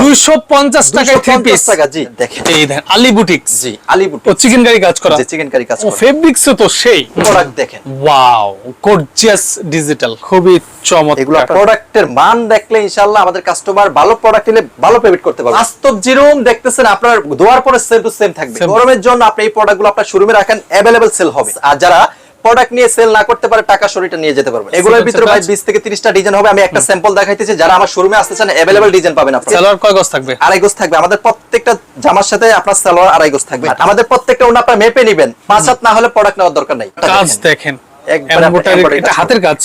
দুইশো পঞ্চাশ টাকায় থ্রি 250 পিস টাকা জি দেখেন। এই দেখেন আলি বুটিক্স জি আলিপুর ও চিকেন কারি কাজ করা। যে চিকেন কারি কাজ ও ফেব্রিক্স তো সেই। প্রোডাক্ট দেখেন। ওয়াও গর্জিয়াস ডিজিটাল খুবই এগুলো প্রোডাক্টের মান দেখলে ইনশাআল্লাহ আমাদের কাস্টমার ভালো প্রোডাক্ট নিলে ভালো পেমেন্ট করতে পারবে। বাস্তব যেরকম দেখতেছেন আপনার দোয়ার পরে সেম টু সেম থাকবে। গরমের জন্য আপনি এই প্রোডাক্টগুলো আপনার শোরুমে রাখেন অ্যাভেলেবল সেল হবে। আর যারা প্রোডাক্ট নিয়ে সেল না করতে পারে টাকা শরীরটা নিয়ে যেতে পারবে। এগুলোর ভিতরে ভাই 20 থেকে 30টা ডিজাইন হবে আমি একটা স্যাম্পল দেখাইতেছি যারা আমার শোরুমে আসতে চান अवेलेबल ডিজাইন পাবেন আপনারা। সালোয়ার কয় গজ থাকবে? আড়াই গজ থাকবে। আমাদের প্রত্যেকটা জামার সাথে আপনার সালোয়ার আড়াই গজ থাকবে। আমাদের প্রত্যেকটা ওনা আপনারা মেপে নেবেন। পাঁচ হাত না হলে প্রোডাক্ট নেওয়ার দরকার নাই। কাজ দেখেন। একবারে আপনার Embroidery, embroidery এটা হাতের কাজ।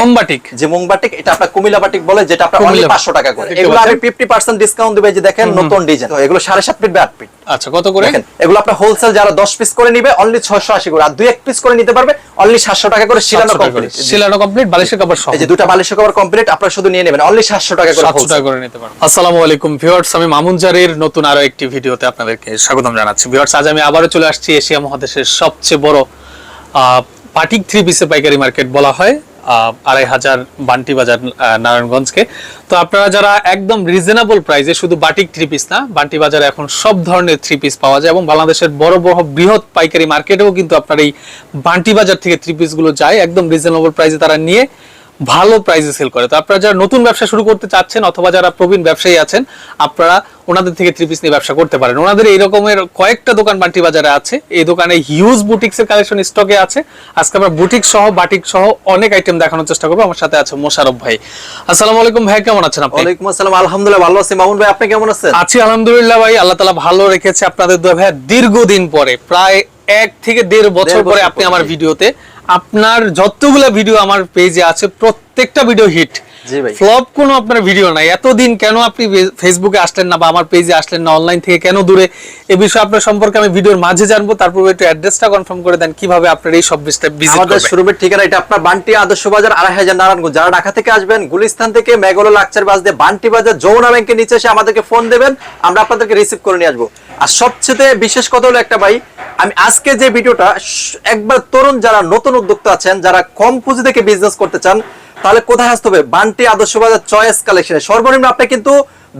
মোমবাটিক। যে মুংবাটিক এটা আপনার কুমিল্লা বাটিক বলে যেটা আপনার অনলি 500 টাকা করে। এগুলো আমি 50% ডিসকাউন্ট দিবে যে দেখেন নতুন ডিজাইন এগুলো 7.5 ফিট বাই 8 ফিট আচ্ছা কত করে? এগুলো আপনার হোলসেল যারা 10 পিস করে নিবে অনলি 680 করে। আর দুই এক পিস করে নিতে পারবে অনলি 700 টাকা করে শিলানো 700 টাকা করে। কমপ্লিট শিলানো কমপ্লিট বালিশের কাপড় সহ। এই যে দুটো বালিশের কভার কমপ্লিট আপনারা শুধু নিয়ে নেবেন অনলি 700 টাকা করে। টাকা করে নিতে পারবেন। আসসালামু আলাইকুম ভিউয়ার্স আমি মামুন জারির নতুন আরও একটি ভিডিওতে আপনাদেরকে স্বাগতম জানাচ্ছি। ভিউয়ার্স আজ আমি আবারও চলে আসছি এশিয়া মহাদেশের সবচেয়ে বড় আহ, পাটিক থ্রি পিসে পাইকারি মার্কেট বলা হয় আড়াই হাজার বান্টি বাজার নারায়ণগঞ্জকে। তো আপনারা যারা একদম রিজনেবল প্রাইসে শুধু বাটিক থ্রি পিস না, বান্টি বাজারে এখন সব ধরনের থ্রি পিস পাওয়া যায় এবং বাংলাদেশের বড় বড় বৃহৎ পাইকারি মার্কেটেও কিন্তু আপনার এই বান্টি বাজার থেকে থ্রি পিসগুলো যায়, একদম রিজনেবল প্রাইসে তারা নিয়ে। ভালো প্রাইসে সেল করে। তো আপনারা যারা নতুন ব্যবসা শুরু করতে চাচ্ছেন অথবা যারা প্রবীণ ব্যবসায়ী আছেন আপনারা ওনাদের থেকে থ্রি পিস নিয়ে ব্যবসা করতে পারেন। ওনাদের এই রকমের কয়েকটা দোকান বান্টি বাজারে আছে। এই দোকানে হিউজ বুটিক্স এর কালেকশন স্টকে আছে। আজকে আমরা বুটিক সহ বাটিক সহ অনেক আইটেম দেখানোর চেষ্টা করব। আমার সাথে আছে মোশারফ ভাই। আসসালামু আলাইকুম ভাই কেমন আছেন আপনি? ওয়ালাইকুম আসসালাম আলহামদুলিল্লাহ ভালো আছি। মামুন ভাই আপনি কেমন আছেন? আছি আলহামদুলিল্লাহ ভাই। আল্লাহ তালা ভালো রেখেছে আপনাদের দোয়া। ভাই দীর্ঘদিন পরে প্রায় এক থেকে দেড় বছর পরে আপনি আমার। ভিডিওতে আপনার যতগুলো ভিডিও আমার পেজে আছে প্রত্যেকটা ভিডিও হিট। ফ্লপ কোনো আপনার ভিডিও নাই। এতদিন কেন আপনি ফেসবুকে আসলেন না বা আমার পেজে আসলেন না অনলাইন থেকে কেন দূরে? এ বিষয়ে আপনার সম্পর্কে আমি ভিডিওর মাঝে জানব তারপর একটু অ্যাড্রেসটা কনফার্ম করে দেন কীভাবে আপনার এই সব ভিজিট আমাদের শোরুমের ঠিকানা এটা আপনার বান্টি আদর্শ বাজার আড়াই হাজার নারায়ণগঞ্জ। যারা ঢাকা থেকে আসবেন গুলিস্তান থেকে মেঘলো লাকচার বাস দিয়ে বান্টি বাজার যমুনা ব্যাংকের নিচে এসে আমাদেরকে ফোন দেবেন আমরা আপনাদেরকে রিসিভ করে নিয়ে আসব। আর সবচেয়ে বিশেষ কথা হলো একটা ভাই আমি আজকে যে ভিডিওটা একবার তরুণ যারা নতুন উদ্যোক্তা আছেন যারা কম পুঁজি থেকে বিজনেস করতে চান তাহলে কোথায় আসতে হবে? বান্টি আদর্শ বাজার চয়েস কালেকশনে। সর্বনিম্ন আপনি কিন্তু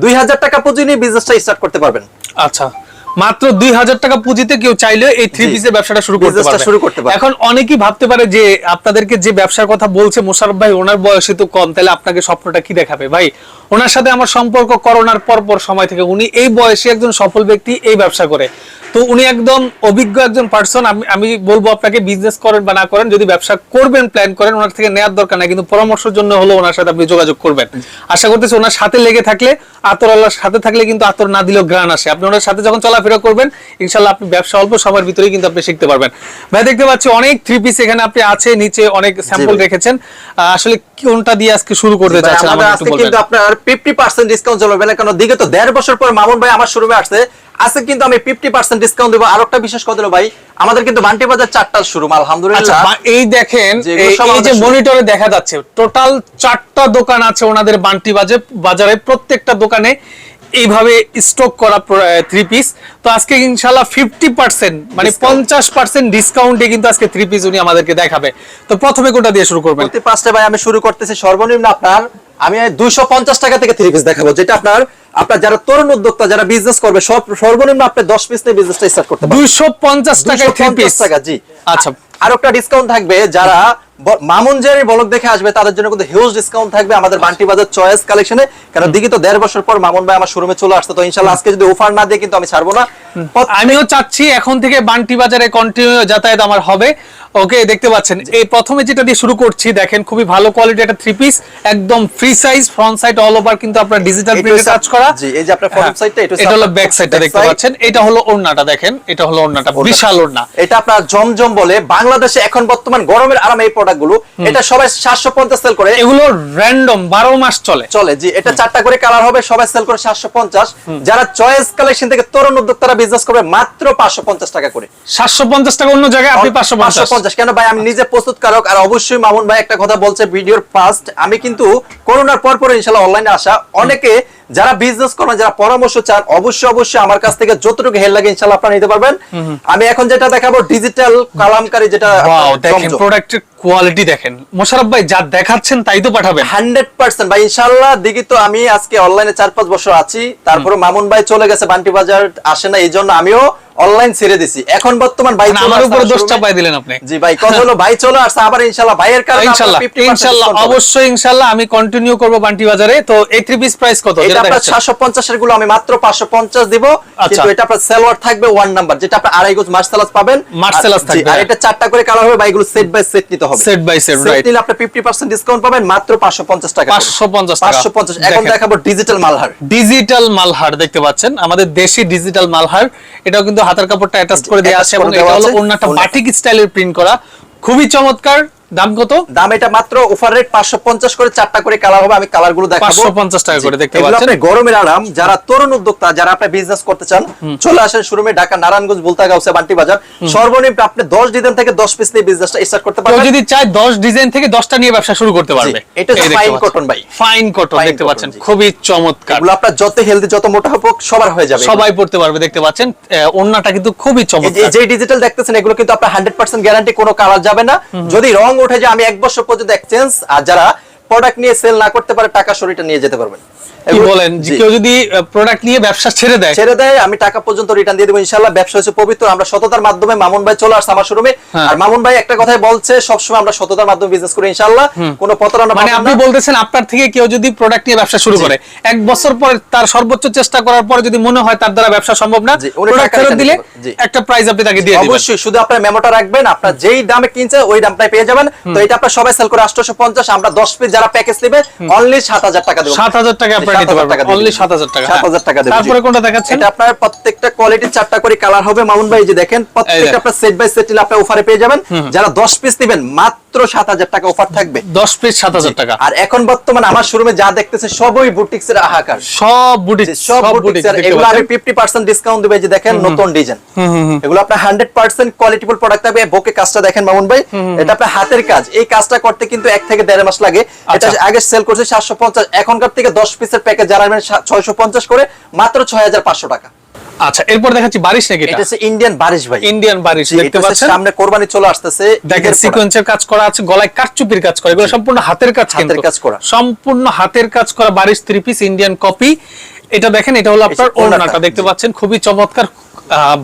দুই হাজার টাকা পুঁজি নিয়ে বিজনেসটা স্টার্ট করতে পারবেন। আচ্ছা। মাত্র দুই হাজার টাকা পুঁজিতে কেউ চাইলে এই থ্রি পিসের ব্যবসাটা শুরু করতে পারবে। শুরু করতে পারবে। এখন অনেকেই ভাবতে পারে যে আপনাদেরকে যে ব্যবসার কথা বলছে মোশারফ ভাই ওনার বয়সে তো কম তাহলে আপনাকে স্বপ্নটা কি দেখাবে? ভাই ওনার সাথে আমার সম্পর্ক করোনার পর পর সময় থেকে উনি এই বয়সে একজন সফল ব্যক্তি এই ব্যবসা করে। তো উনি একদম অভিজ্ঞ একজন পার্সন আমি আমি বলব আপনাকে বিজনেস করেন বা না করেন যদি ব্যবসা করবেন প্ল্যান করেন ওনার থেকে নেওয়ার দরকার নাই কিন্তু পরামর্শের জন্য হলো ওনার সাথে আপনি যোগাযোগ করবেন। আশা করতেছি ওনার সাথে লেগে থাকলে আতর আল্লাহর সাথে থাকলে কিন্তু আতর না দিলেও গ্রান আসে। আপনি ওনার সাথে যখন চলাফেরা করবেন। ইনশাল্লাহ আপনি ব্যবসা অল্প সময়ের ভিতরেই কিন্তু আপনি শিখতে পারবেন। ভাই দেখতে পাচ্ছি অনেক থ্রি পিস এখানে আপনি আছে নিচে অনেক স্যাম্পল রেখেছেন। আসলে কোনটা দিয়ে আজকে শুরু করতে চাচ্ছেন আমাদের আজকে কিন্তু আপনার ফিফটি পার্সেন্ট ডিসকাউন্ট চলবে। না কারণ দিকে তো দেড় বছর পর মামুন ভাই আমার শোরুমে আসছে। আজকে কিন্তু আমি ফিফটি পার্সেন্ট ডিসকাউন্ট দেবো। আর একটা বিশেষ কথা হলো ভাই আমাদের কিন্তু বান্টি বাজার চারটা শোরুম আচ্ছা আলহামদুলিল্লাহ এই দেখেন এই- যে মনিটরে দেখা যাচ্ছে টোটাল চারটা দোকান আছে ওনাদের বান্টি বাজে বাজারে। প্রত্যেকটা দোকানে এইভাবে স্টক করা থ্রি পিস তো আজকে ইনশাল্লাহ ফিফটি পার্সেন্ট মানে পঞ্চাশ পার্সেন্ট ডিসকাউন্টে কিন্তু আজকে থ্রি পিস উনি আমাদেরকে দেখাবে। তো প্রথমে কোনটা দিয়ে শুরু করবেন? পাঁচটা ভাই আমি শুরু করতেছি। সর্বনিম্ন আপনার আমি দুইশো পঞ্চাশ টাকা থেকে থ্রি পিস দেখাবো যেটা আপনার আপনার যারা তরুণ উদ্যোক্তা যারা বিজনেস করবে সব সর্বনিম্ন আপনি দশ পিস নিয়ে বিজনেসটা স্টার্ট করতে পারবেন। দুইশো পঞ্চাশ টাকায় থ্রি পিস টাকা জি। আচ্ছা। আর একটা ডিসকাউন্ট থাকবে যারা মামুন জারি বলক দেখে আসবে তাদের জন্য কিন্তু হিউজ ডিসকাউন্ট থাকবে আমাদের বান্টি বাজার চয়েস কালেকশনে কারণ দিকে তো দেড় বছর পর মামুন ভাই আমার শোরুমে চলে আসতো তো ইনশাল্লাহ আজকে যদি অফার না দিয়ে কিন্তু আমি ছাড়বো না। আমিও চাচ্ছি এখন থেকে বান্টি বাজারে কন্টিনিউ যাতায়াত আমার হবে। ওকে দেখতে পাচ্ছেন এই প্রথমে যেটা দিয়ে শুরু করছি দেখেন খুবই ভালো কোয়ালিটি একটা থ্রি পিস একদম free size front side all over কিন্তু আপনার ডিজিটাল প্রিন্টে কাজ করা। জি, এই যে আপনার front হ্যাঁ, side টা, এটা এটা হলো ব্যাক সাইডটা দেখতে পাচ্ছেন। এটা হলো ওড়নাটা দেখেন এটা হলো ওড়নাটা বিশাল ওড়না। এটা আপনার জমজম বলে বাংলাদেশে এখন বর্তমান গরমের আরাম এই প্রোডাক্টগুলো এটা সবাই সাতশো পঞ্চাশ সেল করে। এগুলো র্যান্ডম বারো মাস চলে। চলে জি এটা চারটা করে কালার হবে সবাই সেল করে সাতশো পঞ্চাশ। যারা চয়েস কালেকশন থেকে তরুণ উদ্যোক্তারা বিজনেস করবে মাত্র পাঁচশো পঞ্চাশ টাকা করে। সাতশো পঞ্চাশ টাকা অন্য জায়গায় আপনি পাঁচশো পঞ্চাশ। 550 কেন ভাই আমি নিজে প্রস্তুতকারক আর অবশ্যই মামুন ভাই একটা কথা বলছে ভিডিওর ফার্স্ট আমি কিন্তু করোনার পর পর ইনশাআল্লাহ অনলাইনে আসা। অনেকে যারা বিজনেস করবেন যারা পরামর্শ চান অবশ্যই অবশ্যই আমার কাছ থেকে যতটুকু হেল লাগে ইনশাআল্লাহ আপনারা নিতে পারবেন। আমি এখন যেটা দেখাবো ডিজিটাল কালামকারী যেটা দেখেন প্রোডাক্টের কোয়ালিটি দেখেন। মোশারফ ভাই যা দেখাচ্ছেন তাই তো পাঠাবেন। Hundred percent. ভাই ইনশাল্লাহ দিকে তো আমি আজকে অনলাইনে চার পাঁচ বছর আছি। তারপরে মামুন ভাই চলে গেছে বান্টি বাজার আসে না এই জন্য আমিও অনলাইন ছেড়ে দিছি। এখন বর্তমান ভাই মানে আমার উপরে আমার দোষটা পাই দিলেন আপনি। জি ভাই কথা হলো ভাই চলে আসছে আবার ইনশাল্লাহ ভাইয়ের কারণে 50% discount পাবেন। অবশ্যই ইনশাল্লাহ আমি কন্টিনিউ করব বান্টি বাজারে। তো এই থ্রি পিস প্রাইস কত? এটা আপনার দেখাচ্ছেন? সাতশো পঞ্চাশেরগুলো আমি মাত্র পাঁচশো পঞ্চাশ দিব। আচ্ছা। কিন্তু এটা আপনার সেলোয়ার থাকবে ওয়ান নাম্বার যেটা আপনার আড়াই গোজ মার্সালাস পাবেন। মার্সেলাস থাকবে। আর এটা চারটা করে কালার হবে ভাই এগুলো সেট বাই সেট নিতে হবে। Set by set, right. নিলে আপনি ফিফটি পার্সেন্ট ডিসকাউন্ট পাবেন মাত্র পাঁচশো পঞ্চাশ টাকা 550 টাকা। পাঁচশো পঞ্চাশ। এখন দেখাবো ডিজিটাল মালহার। ডিজিটাল মালহার দেখতে পাচ্ছেন? আমাদের দেশি ডিজিটাল মালহার এটাও কিন্তু হাতের কাপড়টা অ্যাটাচ করে দেওয়া আছে এবং এটা হলো। একটা বাটিক স্টাইলের প্রিন্ট করা। খুবই চমৎকার। দাম কত? দাম এটা মাত্র অফার রেট করে চারটা করে কালার হবে আমি কালারগুলো দেখাবো। 550 টাকা করে দেখতে পাচ্ছেন। আপনি গরমের আরাম যারা তরুণ উদ্যোক্তা যারা আপনি বিজনেস করতে চান চলে আসেন শোরুমে ঢাকা নারায়ণগঞ্জ বান্টি বাজার। সর্বনিম্ন আপনি দশ ডিজাইন থেকে দশ পিস নিয়ে বিজনেসটা স্টার্ট করতে পারবেন। যদি 10 ডিজাইন থেকে 10টা নিয়ে ব্যবসা শুরু করতে পারবে। এটা fine cotton ভাই। ফাইন কটন দেখতে পাচ্ছেন। খুবই চমৎকার। এগুলো আপনার যত হেলদি যত মোটা হোক সবার হয়ে যাবে সবাই পড়তে পারবে দেখতে পাচ্ছেন। ওড়নাটা কিন্তু খুবই চমৎকার। যে ডিজিটাল দেখতেছেন এগুলো কিন্তু আপনার হান্ড্রেড পার্সেন্ট গ্যারান্টি কোনো কালার যাবে না। যদি রং উঠে যে আমি এক বছর পর্যন্ত এক্সচেঞ্জ আর যারা প্রোডাক্ট নিয়ে সেল না করতে পারে টাকা শরীরটা নিয়ে যেতে পারবেন। কি বলেন? কেউ যদি প্রোডাক্ট নিয়ে ব্যবসা ছেড়ে দেয় ছেড়ে দেয় আমি টাকা পর্যন্ত রিটার্ন দিয়ে দেবো ইনশাল্লাহ ব্যবসা হচ্ছে পবিত্র আমরা সততার মাধ্যমে মামুন ভাই চলে আসছে আমার শোরুমে হ্যাঁ। আর মামুন ভাই একটা কথাই বলছে সবসময় আমরা সততার মাধ্যমে বিজনেস করি ইনশাল্লাহ কোনো প্রতারণা মানে আপনি বলতেছেন আপনার থেকে কেউ যদি প্রোডাক্ট নিয়ে ব্যবসা শুরু করে এক বছর পর তার সর্বোচ্চ চেষ্টা করার পরে যদি মনে হয় তার দ্বারা ব্যবসা সম্ভব না প্রোডাক্ট ফেরত দিলে। একটা প্রাইস আপনি তাকে দিয়ে দিবেন। অবশ্যই শুধু আপনার মেমোটা রাখবেন আপনার যেই দামে কিনছে ওই দামটাই পেয়ে যাবেন। তো এটা আপনার সবাই সেল করে আটশোশো পঞ্চাশ আমরা দশ পিস যারা প্যাকেজ নেবে অনলি সাত হাজার টাকা দেবো। সাত হাজার টাকা আপনারা নিতে 7,000 পারবেন। অনলি দিবেন। সাত হাজার টাকা। 7,000 টাকা দেবেন, তারপরে কোনটা দেখাচ্ছেন? এটা আপনার প্রত্যেকটা কোয়ালিটি চারটা করে কালার হবে। মামুন ভাই যে দেখেন প্রত্যেকটা আপনার সেট বাই সেট নিলে আপনারা অফারে পেয়ে যাবেন। যারা দশ পিস নেবেন মাত্র সাত হাজার টাকা অফার থাকবে। দশ পিস সাত হাজার টাকা। আর এখন বর্তমান আমার শোরুমে যা দেখতেছে সবই বুটিক্স এর আহাকার। সব বুটিক সব বুটিক্স এগুলো আমি 50% ডিসকাউন্ট দিবে যে দেখেন নতুন ডিজাইন এগুলো আপনার 100% কোয়ালিটিফুল প্রোডাক্ট থাকবে। বকে কাজটা দেখেন মামুন ভাই এটা আপনার হাতের কাজ। এই কাজটা করতে কিন্তু এক থেকে দেড় মাস লাগে। এটা আচ্ছা। আগে সেল করছে 750 এখনকার থেকে 10 পিসের প্যাকেজ যারা ছয়শো পঞ্চাশ করে মাত্র 6500 টাকা। আচ্ছা এরপর দেখাচ্ছি বারিশ নাকি এটা? হচ্ছে ইন্ডিয়ান বারিশ ভাই। ইন্ডিয়ান বারিশ দেখতে পাচ্ছেন? সামনে কোরবানি চলে আসতেছে দেখেন সিকোয়েন্সের কাজ করা আছে গলায় কারচুপির কাজ করা এগুলো সম্পূর্ণ হাতের কাজ হাতের কাজ করা। সম্পূর্ণ হাতের কাজ করা Barish three piece Indian copy এটা দেখেন এটা হলো আপনার ওড়নাটা, দেখতে পাচ্ছেন খুবই চমৎকার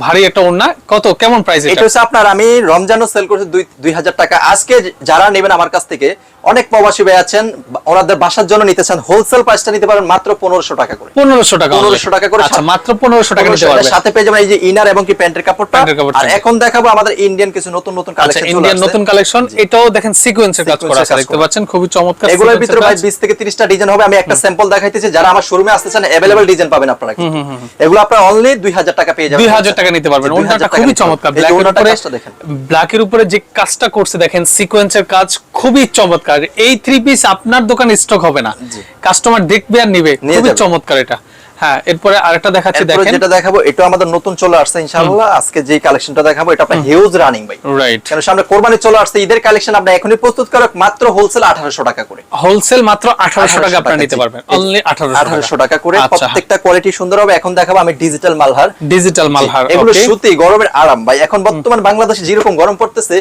ভারী একটা ওড়না। কত? কেমন প্রাইস এটা এটা? হচ্ছে আপনার আমি রমজানও সেল করছি দুই দুই হাজার টাকা। আজকে যারা নেবেন আমার কাছ থেকে অনেক প্রবাসী ভাই আছেন বা- ওনাদের বাসার জন্য নিতে চান হোলসেল প্রাইসটা নিতে পারেন মাত্র পনেরোশো টাকা করে পনেরোশো টাকা 1500 টাকা করে আচ্ছা সাত- মাত্র পনেরোশো টাকা নিতে 1500 পারবে এর সাথে পেয়ে যাবেন এই যে ইনার এবং কি প্যান্টের কাপড়টা প্যান্টের কাপড়টা। আর এখন দেখাবো আমাদের ইন্ডিয়ান কিছু নতুন নতুন আচ্ছা কালেকশন ইন্ডিয়ান নতুন কালেকশন এটাও দেখেন সিকোয়েন্সের কাজ করা Sequence এর আছে কাজ দেখতে করা। পাচ্ছেন খুবই চমৎকার এগুলোর sequence এর ভিতরে ভাই কাজ। 20 থেকে 30টা ডিজাইন হবে আমি একটা স্যাম্পল দেখাইতেছি যারা আমার শোরুমে আসতে চান अवेलेबल ডিজাইন পাবেন আপনারা কিন্তু। এগুলো আপনারা অনলি 2000 টাকা পেয়ে যাবেন 2000 টাকা নিতে পারবেন জি, 2000 ওড়নাটা টাকা খুবই নিতে পারবেন। চমৎকার এই যে ব্ল্যাকের ওড়নাটার উপরে কাজটা দেখেন ব্ল্যাকের উপরে যে কাজটা করছে দেখেন সিকোয়েন্সের কাজ খুবই চমৎকার এই থ্রি পিস আপনার দোকানে স্টক হবে না। কাস্টমার দেখবে আর নিবে। খুবই চমৎকার এটা। হ্যাঁ এরপরে আরেকটা দেখাচ্ছি এরপরে দেখেন যেটা দেখাবো এটা আমাদের নতুন চলে আসছে ইনশাআল্লাহ আজকে যে কালেকশনটা দেখাবো এটা আপনার হিউজ রানিং ভাই রাইট কেন সামনে কোরবানি চলে আসছে ঈদের কালেকশন আপনি এখনই প্রস্তুত করো মাত্র হোলসেল 1800 টাকা করে হোলসেল মাত্র আঠারোশো টাকা আপনারা নিতে জি। পারবেন অনলি আঠারোশো 1800 টাকা করে আচ্ছা প্রত্যেকটা কোয়ালিটি সুন্দর হবে এখন দেখাবো আমি ডিজিটাল মালহার ডিজিটাল মালহার এগুলো okay? সুতি গরমের আরাম ভাই এখন বর্তমান বাংলাদেশে যেরকম গরম পড়তেছে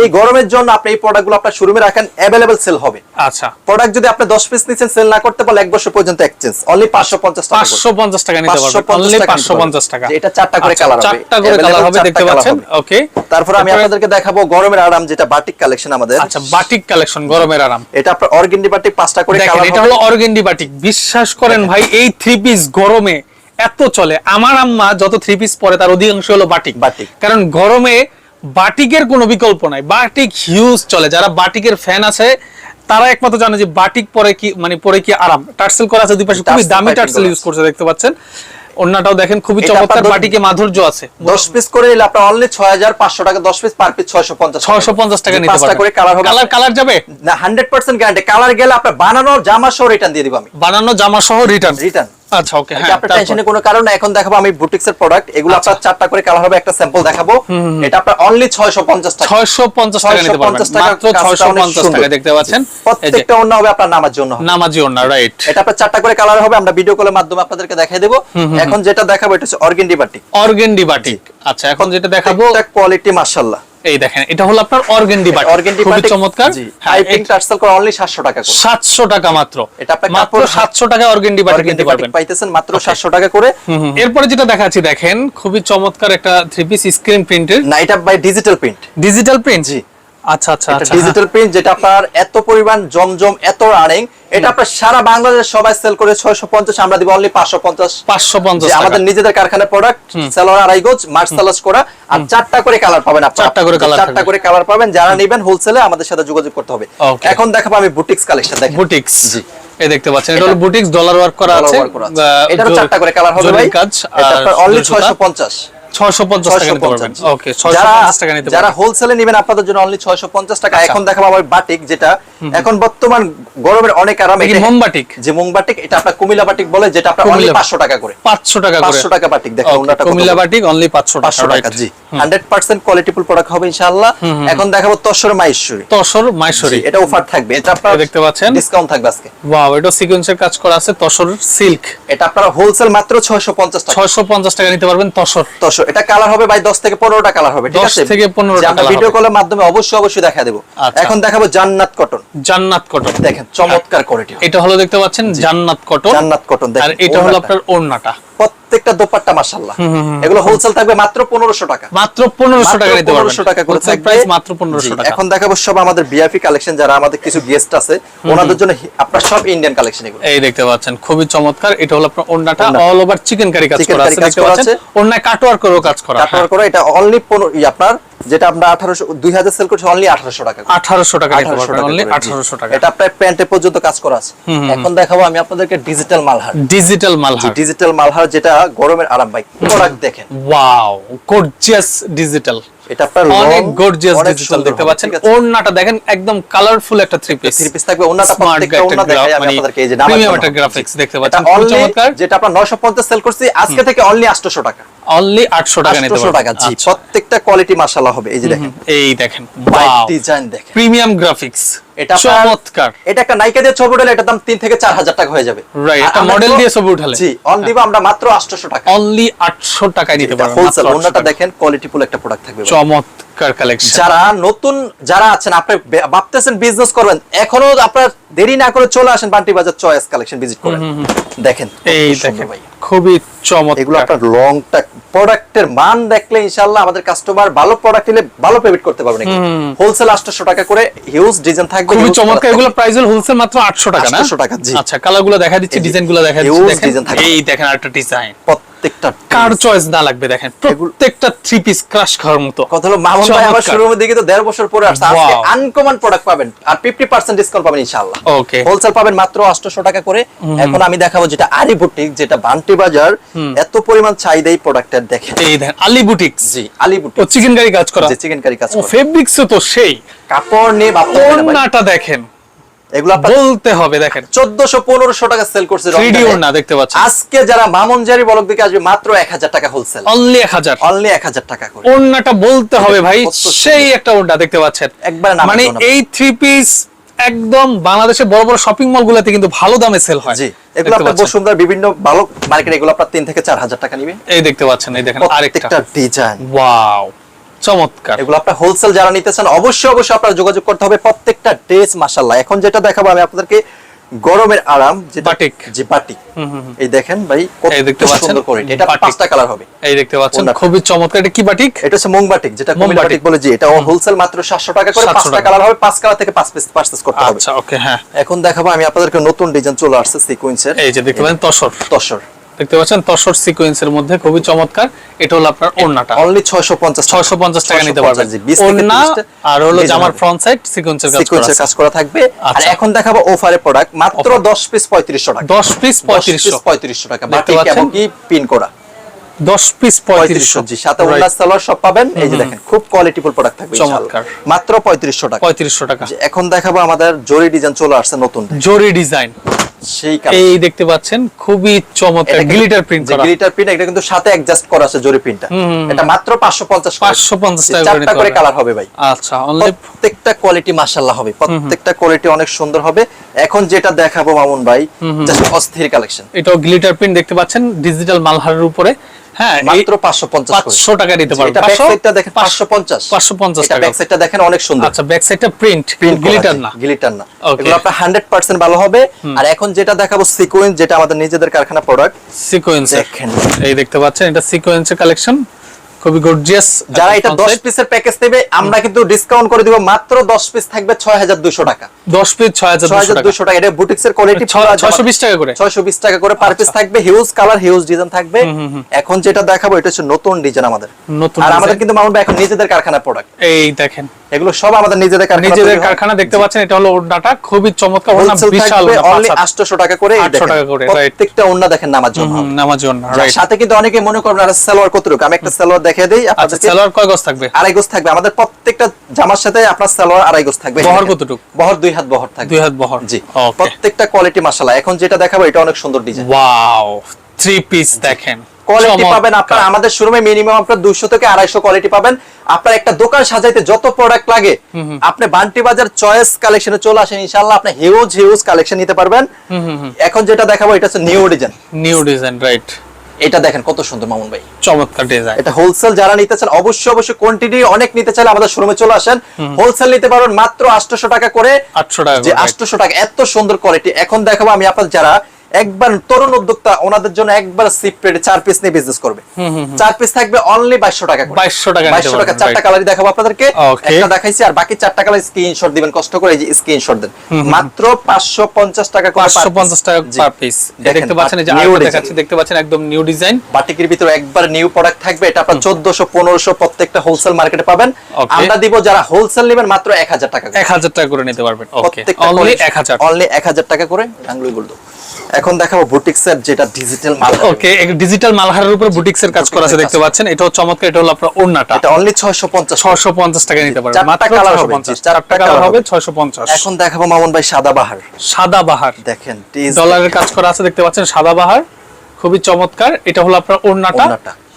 এই গরমের জন্য আপনি এই প্রোডাক্টগুলো আপনার শোরুমে রাখেন अवेलेबल সেল হবে আচ্ছা প্রোডাক্ট যদি আপনি 10 পিস নিছেন সেল না করতে পারলে এক বছর পর্যন্ত এক্সচেঞ্জ অনলি 550 টাকা করে। পাঁচশো পঞ্চাশ টাকা নিতে পারবেন অনলি টাকা নিতে পাঁচশো পঞ্চাশ টাকা। এটা চারটা করে আচ্ছা, কালার হবে। চারটা করে কালার হবে দেখতে পাচ্ছেন? ওকে তারপর আমি আপনাদেরকে দেখাবো গরমের আরাম যেটা বাটিক কালেকশন আমাদের। আচ্ছা বাটিক কালেকশন গরমের আরাম। এটা আপনার অর্গেন্ডি বাটিক পাঁচটা করে কালার এটা হলো অর্গেন্ডি বাটিক। বিশ্বাস করেন ভাই এই থ্রি পিস গরমে এত চলে। আমার আম্মা যত থ্রি পিস পরে তার অধিকাংশ হলো বাটিক। বাটিক। কারণ গরমে বাটিকের কোনো বিকল্প নাই। বাটিক হিউজ চলে। যারা বাটিকের ফ্যান আছে তারা একমাত্র জানে যে বাটিক পরে কি মানে পরে কি আরাম। টার্সেল করা আছে দুই পাশে খুবই দামি টার্সেল ইউজ করছে দেখতে পাচ্ছেন। অন্যটাও দেখেন খুবই চমৎকার বাটিকে মাধুর্য আছে। 10 পিস করে নিলে আপনার অনলি 6500 টাকা 10 পিস পার পিস 650 ছয়শো পঞ্চাশ টাকা নিতে পাঁচটা করে কালার হবে কালার কালার যাবে? না 100% গ্যারান্টি কালার গেলে আপনার বানানো জামা সহ রিটার্ন দিয়ে দিব আমি। বানানো জামা সহ রিটার্ন রিটার্ন আচ্ছা ওকে হ্যাঁ আপনার টেনশনের কোনো কারণ। এখন দেখাবো আমি বুটিক্স এর প্রোডাক্ট এগুলো আচ্ছা। আপনার চারটা করে কালার হবে একটা স্যাম্পল দেখাবো। এটা আপনার অনলি 650 টাকা। 650 টাকা নিতে পারবেন। মাত্র 650 টাকা দেখতে পাচ্ছেন? প্রত্যেকটা অন্য হবে আপনার নামার জন্য। নামাজি ওন্না রাইট এটা আপনার চারটা করে কালার হবে আমরা ভিডিও কলের মাধ্যমে আপনাদেরকে দেখাই দেবো। এখন যেটা দেখাবো এটা হচ্ছে অর্গেন্ডি বাটিক অর্গেন্ডি বাটিক আচ্ছা এখন যেটা দেখাবো কোয়ালিটি মাশাআল্লাহ। এই দেখেন এটা হলো আপনার অর্গেন্ডি অর্গেন্ডি চমৎকার। হ্যাঁ, টাইপিং টার্সেল করে অনলি 700 টাকা করে। 700 টাকা মাত্র। এটা আপনার মাত্র 700 টাকা অর্গেন্ডি বাটিক অর্গেন্ডি নিতে বাটিক পারবেন পাইতেছেন মাত্র 700 টাকা করে। এরপরে যেটা দেখাচ্ছি দেখেন খুবই চমৎকার একটা থ্রি পিস স্ক্রিন প্রিন্টের না এটা by digital print digital print জি। আচ্ছা আচ্ছা আচ্ছা ডিজিটাল প্রিন্ট যেটা আপনার এত পরিমাণ জমজম এত রানিং এটা আপনার সারা বাংলাদেশ সবাই সেল করে 650 আমরা দিব অনলি 550 পাঁচশো পঞ্চাশ যে আমাদের নিজেদের কারখানার প্রোডাক্ট সেলর আড়াই গজ মার্চ সালাস করা আর চারটা করে কালার পাবেন আপনারা। চারটা করে colour চারটা করে কালার পাবেন যারা নেবেন হোলসেলে আমাদের সাথে যোগাযোগ করতে হবে। এখন দেখাবো আমি বুটিক্স কালেকশন দেখেন। বুটিক্স জি। এই দেখতে পাচ্ছেন এটা হলো বুটিক্স ডলার ওয়ার্ক করা আছে। জরি- চারটা করে কালার হবে ভাই। কাজ আর অনলি জরি সুতা। 650 650 টাকা নিতে পারবেন। 650 ওকে যারা 650 টাকা নিতে যারা পারবেন হোলসেলে নেবেন আপনাদের জন্য অনলি 650 টাকা। আচ্ছা। এখন দেখাবো আমার বাটিক যেটা। এখন বর্তমান গরমের অনেক আরাম এটা মোমবাটিক যে মুং এটা আপনার কুমিল্লা বাটিক বলে যেটা আপনার অনলি কুমিল্লা- 500 টাকা করে। 500 টাকা করে। 500 টাকা বাটিক দেখেন Okay, ওনাটা কত কুমিল্লা বাটিক অনলি 500 টাকা 500 টাকা জি। 100% কোয়ালিটিফুল প্রোডাক্ট হবে ইনশাআল্লাহ। এখন দেখাবো তসর মাইশ্বরী তসর মাইশরি এটা অফার থাকবে। এটা আপনার দেখতে পাচ্ছেন? ডিসকাউন্ট থাকবে আজকে। ওয়াও এটা সিকোয়েন্সের কাজ করা আছে তসর সিল্ক এটা আপনার হোলসেল মাত্র 650 টাকা। 650 টাকা নিতে পারবেন তসর। তসর এটা কালার হবে ভাই 10 থেকে 15টা কালার হবে ঠিক আছে 10 আছে? থেকে 15টা কালার আমরা ভিডিও কলের মাধ্যমে অবশ্যই অবশ্যই দেখা দেব। আচ্ছা। এখন দেখাবো জান্নাত কটন জান্নাত কটন দেখেন চমৎকার কোয়ালিটি এটা হলো দেখতে পাচ্ছেন জান্নাত কটন জান্নাত কটন দেখেন আর এটা হলো আপনার ওড়নাটা। প্রত্যেকটা দোপাট্টা মাশাআল্লাহ। এগুলো হোলসেল থাকবে মাত্র 1500 টাকা। মাত্র 1500 টাকা নিতে পারবেন। 1500 টাকা করে থাকবে। মাত্র 1500 টাকা। এখন দেখাবো সব আমাদের বিআইপি কালেকশন যারা আমাদের কিছু গেস্ট আছে ওনাদের জন্য আপনার সব ইন্ডিয়ান কালেকশন এগুলো। এই দেখতে পাচ্ছেন খুবই চমৎকার। এটা হলো আপনার ওড়না। অল ওভার চিকেন কারি কাজ করা আছে দেখতে পাচ্ছেন। ওড়নায় কাটওয়ার করেও কাজ করা। তারপর করে এটা অনলি 15 আপনার যেটা আমরা 1800 2000 সেল করছি অনলি 1800 টাকা করে। 1800 টাকা নিতে 1800 পারবেন টাকা অনলি করে, 1800 টাকা। এটা আপনার প্যান্টে পর্যন্ত কাজ করা আছে। এখন দেখাবো আমি আপনাদেরকে digital Malhar. Digital Malhar. Digital Malhar যেটা গরমের আরাম ভাই। প্রোডাক্ট দেখেন। ওয়াও গর্জিয়াস ডিজিটাল এটা আপনার অনেক গর্জিয়াস ডিজিটাল দেখতে পাচ্ছেন। ওড়নাটা দেখেন একদম কালারফুল একটা থ্রি পিস থ্রি পিস থাকবে ওনাটা প্রত্যেকটা একটা দেখাই আমি মানে আপনাদেরকে এই যে নামার একটা graphics দেখতে পাচ্ছেন, খুব চমৎকার। যেটা আপনার 950 সেল করছি আজকে থেকে অনলি 800 টাকা। অনলি 800 টাকা নিতে 800 টাকা জি আচ্ছা। প্রত্যেকটা কোয়ালিটি মাশাআল্লাহ হবে এই যে দেখেন। এই দেখেন হোয়াইট ডিজাইন দেখেন। প্রিমিয়াম গ্রাফিক্স এটা চমৎকার। এটা একটা নাইকা দিয়ে ছবি উঠালে এটার দাম 3 থেকে 4000 টাকা হয়ে যাবে। একটা আমরা দিয়ে ছবি উঠালে। জি অন দিব আমরা মাত্র 800 টাকা। অনলি 800 টাকায় নিতে পারবেন হোলসেল মাত্র 800 ওনাটা দেখেন কোয়ালিটিফুল একটা প্রোডাক্ট থাকবে। চমৎকার কালেকশন যারা নতুন যারা আছেন আপনি ভাবতেছেন বিজনেস করবেন এখনও আপনার দেরি না করে চলে আসেন বান্টি বাজার চয়েস কালেকশন ভিজিট করেন দেখেন এই দেখেন ভাই। খুবই চমৎকার। এগুলো আপনার লং প্রোডাক্টের মান দেখলে ইনশাআল্লাহ আমাদের কাস্টমার ভালো প্রোডাক্ট নিলে ভালো পেমেন্ট করতে পারবেন হোলসেল 800 টাকা করে হিউজ ডিজাইন থাকবে খুবই চমৎকার। এগুলো প্রাইস হলো হোলসেল মাত্র 800 টাকা না? 800 টাকা, জি। আচ্ছা কালারগুলো দেখা দিচ্ছি ডিজাইনগুলো দেখা দিচ্ছি। দেখেন এই দেখেন আরেকটা ডিজাইন প্রত্যেকটা কার চয়েস না লাগবে দেখেন। প্রত্যেকটা থ্রি পিস ক্রাশ খাওয়ার মতো। কথা হলো মামুন ভাই আবার চমৎকার। শুরুর তো দেড় বছর পরে আসছে। আজকে আনকমন প্রোডাক্ট পাবেন। আর 50% ডিসকাউন্ট পাবেন ইনশাআল্লাহ। Okay. হোলসেল পাবেন মাত্র 800 টাকা করে। এখন আমি দেখাবো যেটা আরি বুটিক যেটা বান্টি বাজার। এত পরিমাণ চাহিদা এই প্রোডাক্টের দেখেন। এই দেখেন Ali boutiques ji Ali boutique chikankari কাজ করা। চিকেন কারি কাজ ফেব্রিক্স তো সেই। কাপড় নিয়ে। ওড়নাটা দেখেন? এগুলো বলতে হবে দেখেন। 1400 1500 টাকা সেল করছে 3D দেখতে পাচ্ছেন। আজকে যারা মামুন জারি দিকে আসবে মাত্র 1000 টাকা হোলসেল অনলি 1000 অনলি 1000 টাকা করে। ওড়নাটা বলতে হবে ভাই সেই একটা ওড়না দেখতে পাচ্ছেন। একবারে মানে এই থ্রি পিস একদম বাংলাদেশের বড় বড় শপিং মল গুলাতে কিন্তু ভালো দামে সেল হয়। জি এগুলো আপনার বসুন্ধরা বিভিন্ন ভালো মার্কেট এগুলো আপনার 3 থেকে 4000 টাকা নিবে। এই দেখতে পাচ্ছেন এই দেখেন আরেকটা। ডিজাইন ওয়াও চমৎকার। এগুলো আপনার হোলসেল যারা নিতে চান অবশ্যই অবশ্যই আপনার যোগাযোগ করতে হবে প্রত্যেকটা ড্রেস মাশাআল্লাহ। এখন যেটা দেখাবো আমি আপনাদেরকে গরমের আরাম যেটা বাটিক। জি বাটিক। এই দেখেন ভাই কত দেখতে পাচ্ছেন। সুন্দর করে। এটা পাঁচটা কালার হবে। এই দেখতে পাচ্ছেন। খুবই চমৎকার। এটা কি বাটিক? এটা হচ্ছে মোং বাটিক যেটা বাটিক। বলে জি এটা হোলসেল মাত্র 700 টাকা করে পাঁচটা কালার হবে। পাঁচ কালার থেকে পাঁচ পিস পারচেজ করতে হবে। আচ্ছা ওকে হ্যাঁ। এখন দেখাবো আমি আপনাদেরকে নতুন ডিজাইন চলে আসছে সিকোয়েন্সের এই যে দেখতে পাচ্ছেন তসর। তসর। দেখতে পাচ্ছেন তসর সিকোয়েন্সের মধ্যে খুবই চমৎকার। এটা হলো আপনার ওড়নাটা। অনলি 650 650 টাকা। নিতে পারবেন। জি, 20 থেকে ওড়না 30 টা আর হলো জামার ফ্রন্ট সাইড সিকোয়েন্সের কাজ করা কাজ করা থাকবে। আর আচ্ছা। এখন দেখাবো অফারে প্রোডাক্ট মাত্র 10 পিস 3500 টাকা। 10 পিস 3500 3500 টাকা। পাচ্ছেন? এবং কি পিন করা? 10 পিস 3500 3500 জি সাথে ওনার সালোয়ার সব পাবেন। এই যে দেখেন খুব কোয়ালিটিফুল প্রোডাক্ট থাকবে চমৎকার। মাত্র 3500 টাকা। 3500 টাকা। এখন দেখাবো আমাদের জরি ডিজাইন চলে আসছে নতুন। জরি ডিজাইন সেই এই দেখতে পাচ্ছেন খুবই চমৎকার গ্লিটার প্রিন্ট করা। গ্লিটার প্রিন্ট এটা কিন্তু সাথে অ্যাডজাস্ট করা আছে জরি প্রিন্টটা এটা মাত্র 550 550 টাকা চারটা করে কালার হবে ভাই। আচ্ছা অনলি প্রত্যেকটা কোয়ালিটি মাশাআল্লাহ হবে। প্রত্যেকটা কোয়ালিটি অনেক সুন্দর হবে। এখন যেটা দেখাবো মামুন ভাই জাস্ট অস্থির কালেকশন এটাও গ্লিটার প্রিন্ট দেখতে পাচ্ছেন ডিজিটাল মালহারের উপরে। হ্যাঁ মাত্র 550 500 টাকা দিতে পারবেন এটা ব্যাক সাইডটা দেখেন 550 550 টাকা। ব্যাক সাইডটা দেখেন অনেক সুন্দর। আচ্ছা ব্যাক সাইডটা প্রিন্ট প্রিন্ট গ্লিটার না। গ্লিটার না। এগুলো আপনার 100% ভালো হবে। আর এখন যেটা দেখাবো সিকোয়েন্স যেটা আমাদের নিজেদের কারখানা প্রোডাক্ট সিকোয়েন্স দেখেন। এই দেখতে পাচ্ছেন এটা সিকোয়েন্সের কালেকশন খুবই গর্জিয়াস যারা এটা 10 পিসের প্যাকেজ নেবে আমরা কিন্তু ডিসকাউন্ট করে দিব মাত্র 10 পিস থাকবে 6200 টাকা। 10 পিস 6200 টাকা। এটা বুটিক্সের কোয়ালিটি 620 টাকা করে। 620 টাকা করে পার পিস থাকবে হিউজ কালার হিউজ ডিজাইন থাকবে। এখন যেটা দেখাবো এটা হচ্ছে নতুন ডিজাইন আমাদের। আর আমাদের কিন্তু মামুন ভাই এখন নিজেদের কারখানা প্রোডাক্ট এই দেখেন। এগুলো সব আমাদের নিজেদের কারখানা নিজেদের কারখানা দেখতে পাচ্ছেন এটা হলো ওড়নাটা। খুবই চমৎকার ওড়না বিশাল ওড়না, only 800 টাকা করে 800 টাকা করে. প্রত্যেকটা ওন্না দেখেন নামার জন্য নামাজ জন্য সাথে কিন্তু অনেকে মনে করবেন আর সালোয়ার কতটুকু? আমি একটা সালোয়ার দেখিয়ে দেই আচ্ছা আপনাদেরকে। সালোয়ার কয় গজ থাকবে? আড়াই গজ থাকবে। আমাদের প্রত্যেকটা জামার সাথে আপনার সালোয়ার আড়াই গজ থাকবে। বহর। কতটুকু? বহর দুই হাত বহর থাকবে। দুই হাত বহর। জি। প্রত্যেকটা কোয়ালিটি মাশাআল্লাহ। এখন যেটা দেখাবো এটা অনেক সুন্দর ডিজাইন ওয়াও থ্রি পিস দেখেন। কোয়ালিটি পাবেন আপনার। আমাদের শোরুমে মিনিমাম আপনার 200 থেকে 250 কোয়ালিটি পাবেন। আপনার একটা দোকান সাজাইতে যত প্রোডাক্ট লাগে আপনি বান্টি বাজার চয়েস কালেকশনে চলে আসেন ইনশাআল্লাহ আপনি হিউজ হিউজ কালেকশন নিতে পারবেন। এখন যেটা দেখাবো এটা হচ্ছে new design new design right এটা দেখেন কত সুন্দর মামুন ভাই। চমৎকার ডিজাইন এটা হোলসেল যারা নিতে চান অবশ্যই অবশ্যই কোয়ান্টিটি অনেক নিতে চাইলে আমাদের শোরুমে চলে আসেন। হোলসেল নিতে পারবেন মাত্র 800 টাকা করে। 800 টাকা যে 800 টাকা এত সুন্দর কোয়ালিটি এখন দেখাবো আমি আপনাদের যারা একবার তরুণ উদ্যোক্তা ওনাদের জন্য একবার চার পিস নিয়ে বিজনেস করবে। চার পিস থাকবে অনলি 2200 টাকা 2200 টাকা 2200 টাকা চারটা কালারই দেখাবো আপনাদেরকে। একটা দেখাইছি আর বাকি চারটা কালার স্ক্রিনশট দিবেন। কষ্ট করে এই যে স্ক্রিনশট দেন। মাত্র 550 টাকা করে per piece। 550 টাকা পার পিস দেখতে পাচ্ছেন যে design। দেখাচ্ছি দেখতে পাচ্ছেন একদম নিউ ডিজাইন বাটিকের ভিতরে একবার নিউ প্রোডাক্ট থাকবে এটা আপনার 1400 1500 প্রত্যেকটা হোলসেল মার্কেটে পাবেন। আমরা দিব যারা হোলসেল নেবেন মাত্র 1000 টাকা করে। 1000 টাকা করে নিতে পারবেন। অনলি 1000 অনলি 1000 টাকা করে বলতো এখন দেখাবো বুটিক্সের যেটা ডিজিটাল মাল ওকে ডিজিটাল মালহারের উপর বুটিক্সের কাজ করা আছে দেখতে পাচ্ছেন। এটা হচ্ছে চমৎকার এটা হলো আপনার ওড়নাটা। এটা অনলি 650 650 টাকা। নিতে পারবেন। মাথা মাত্র হবে, 650 জি, চারটা কালার হবে। হবে। 650 এখন দেখাবো মামুন ভাই সাদা বাহার। সাদা বাহার। দেখেন ডলারের কাজ করা আছে দেখতে পাচ্ছেন সাদা বাহার। খুবই চমৎকার। এটা হলো আপনার ওড়নাটা।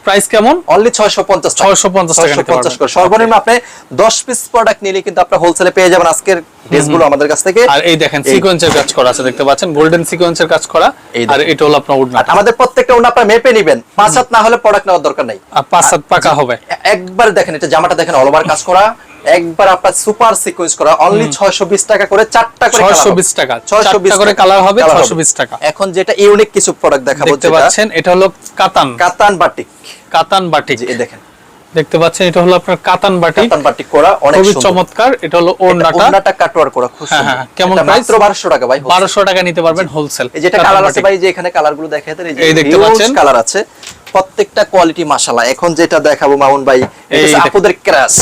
প্রাইস কেমন? অনলি 650 টাকা। 650 টাকা নিতে 650 করে। সর্বনিম্ন আপনি 10 পিস প্রোডাক্ট নিলে কিন্তু আপনি হোলসেলে পেয়ে যাবেন আজকের ড্রেসগুলো আমাদের কাছ থেকে। আর এই দেখেন সিকোয়েন্সের কাজ করা আছে দেখতে পাচ্ছেন? গোল্ডেন সিকোয়েন্সের কাজ করা। আর এটা হলো আপনার ওড়নাটা আমাদের প্রত্যেকটা ওনা আপনার মেপে নেবেন। পাঁচ হাত না হলে প্রোডাক্ট নেওয়ার দরকার নাই। পাঁচ সাত পাকা হবে। একবার দেখেন এটা জামাটা দেখেন অল ওভার কাজ করা। একবার আপনার সুপার সিকোয়েন্স করা। অনলি 620 টাকা করে চারটা করে colour 620 টাকা। 620 করে কালার হবে 620 টাকা। এখন যেটা ইউনিক কিছু প্রোডাক্ট দেখাবো দেখতে পাচ্ছেন এটা হলো কাতান। কাতান বাটিক কাতান বাটি এই দেখেন। দেখতে পাচ্ছেন এটা হলো আপনার কাতান বাটি কাতান বাটি করা অনেক খুবই চমৎকার এটা হলো ওড়নাটা। ওড়নাটা কাটওয়ার করা খুব হ্যাঁ, সুন্দর। হ্যাঁ, কেমন প্রাইস মাত্র 1200 টাকা ভাই wholesale। 1200 টাকা নিতে পারবেন হোলসেল এই যেটা কালার আছে ভাই যে এখানে কালারগুলো দেখায় দেন এই দেখতে পাচ্ছেন? কালার আছে। প্রত্যেকটা কোয়ালিটি মাশাআল্লাহ। এখন যেটা দেখাবো মামুন ভাই এটা আপুদের ক্রাশ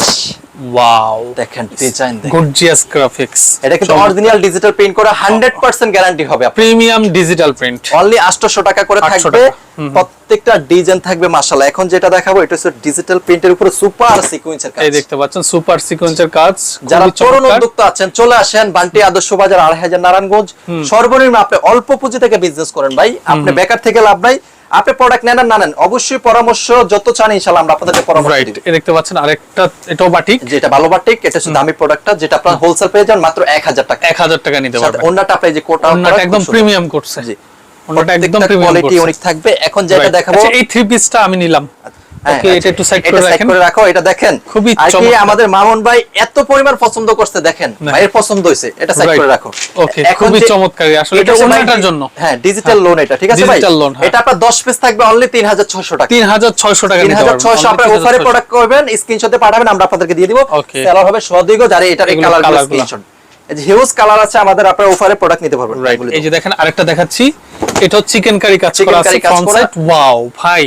ওয়াও দেখেন ডিজাইন দেখেন। গর্জিয়াস গ্রাফিক্স এটা কিন্তু অরিজিনাল ডিজিটাল প্রিন্ট করা 100% গ্যারান্টি হবে প্রিমিয়াম ডিজিটাল প্রিন্ট অনলি 800 টাকা করে থাকবে। প্রত্যেকটা ডিজাইন থাকবে মাশাআল্লাহ। এখন যেটা দেখাবো এটা হচ্ছে ডিজিটাল প্রিন্টের উপরে সুপার সিকোয়েন্সের কাজ। এই দেখতে পাচ্ছেন সুপার সিকোয়েন্সের কাজ। যারা তরুণ উদ্যোক্তা আছেন চলে আসেন বান্টি আদর্শ বাজার আড়াই হাজার নারায়ণগঞ্জ। সর্বনিম্ন আপনি অল্প পুঁজি থেকে বিজনেস করেন ভাই। আপনি বেকার থেকে লাভ নাই। আপনি প্রোডাক্ট নেন না নেন অবশ্যই পরামর্শ যত চান ইনশাআল্লাহ আমরা আপনাদের পরামর্শ রাইট এই দেখতে পাচ্ছেন আরেকটা এটাও বাটিক যেটা ভালো বাটিক এটা হচ্ছে দামি প্রোডাক্টটা যেটা আপনার হোলসেল পেয়ে যান মাত্র 1000 টাকা। 1000 টাকা নিতে সাথে পারবেন। অন্যটা আপনি যে কোটা একদম প্রিমিয়াম করছে। জি। একদম প্রিমিয়াম কোয়ালিটি অনেক থাকবে। এখন যেটা. দেখাবো আচ্ছা, এই থ্রি পিসটা আমি নিলাম। ওকে এটা একটু সাইড করে রাখেন। করে রাখো এটা দেখেন। খুবই চমৎকার। আমাদের মামুন ভাই এত পরিমাণ পছন্দ করছে দেখেন ভাইয়ের পছন্দ হয়েছে এটা সাইড করে রাখো। Okay, খুবই চমৎকার। আসলে এটা ওনাটার জন্য। হ্যাঁ ডিজিটাল লোন এটা ঠিক আছে ভাই? Digital loan। এটা আপনার 10 পিস থাকবে অনলি 3600 টাকা। 3600 টাকা 3600 আপনারা অফারে প্রোডাক্ট করবেন স্ক্রিনশটে পাঠাবেন আমরা আপনাদেরকে দিয়ে দিব। Okay. সেলার হবে সদিগ যারা এটার কালার স্ক্রিনশট হিউজ কালার আছে আমাদের আপনারা অফারে প্রোডাক্ট নিতে পারবেন এই যে দেখেন আরেকটা দেখাচ্ছি। এটা চিকেন কারি কাজ করা আছে ফ্রন্ট সাইড ওয়াও ভাই